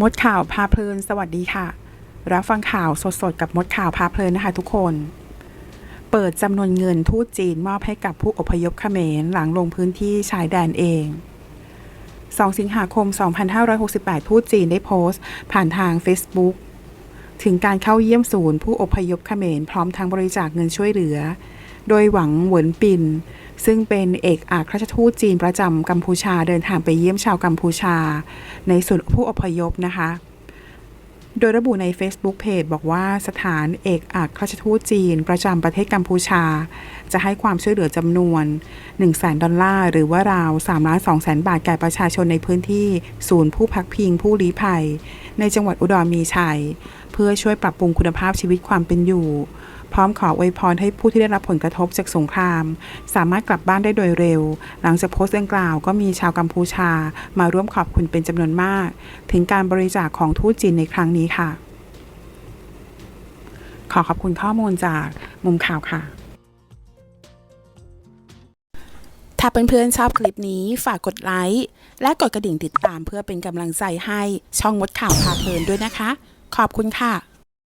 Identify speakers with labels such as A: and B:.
A: มดข่าวพาเพลิน สวัสดีค่ะ รับฟังข่าวสดๆ กับมดข่าวพาเพลินนะคะทุกคน เปิดจำนวนเงินทูตจีนมอบให้กับผู้อพยพเขมรหลังลงพื้นที่ชายแดนเอง 2 สิงหาคม 2568 ทูตจีนได้โพสต์ ผ่านทาง Facebook ถึงการเข้าเยี่ยมศูนย์ผู้อพยพเขมรพร้อมทั้งบริจาคเงินช่วยเหลือ โดยหวังเหวินปิน ซึ่งเป็นเอกอัครราชทูตจีนประจำกัมพูชาเดินทางไปเยี่ยมชาวกัมพูชา ในศูนย์ผู้อพยพนะคะ โดยระบุใน Facebook Page บอกว่าสถานเอกอัครราชทูตจีนประจำประเทศกัมพูชา จะให้ความช่วยเหลือจำนวน1 0 0 0 0แดอลลาร์ หรือว่าราว3ล้าน2แสนบาทแก่ประชาชนในพื้นที่ศูนย์ผู้พักพิงผู้ลี้ภัย ในจังหวัดอุดรมีชัย เพื่อช่วยปรับปรุงคุณภาพชีวิตความเป็นอยู่ พร้อมขออวยพรให้ผู้ที่ได้รับผลกระทบจากสงคราม สามารถกลับบ้านได้โดยเร็ว หลังจากโพสต์ดังกล่าวก็มีชาวกัมพูชา มาร่วมขอบคุณเป็นจำนวนมาก ถึงการบริจาคของทูตจีนในครั้งนี้ค่ะ ขอขอบคุณข้อมูลจากมุมข่าวค่ะถ้าเพื่อนๆชอบคลิปนี้ฝากกดไลค์และกดกระดิ่งติดตามเพื่อเป็นกำลังใจให้ช่องมดข่าวพาเพลินด้วยนะคะ ขอบคุณค่ะ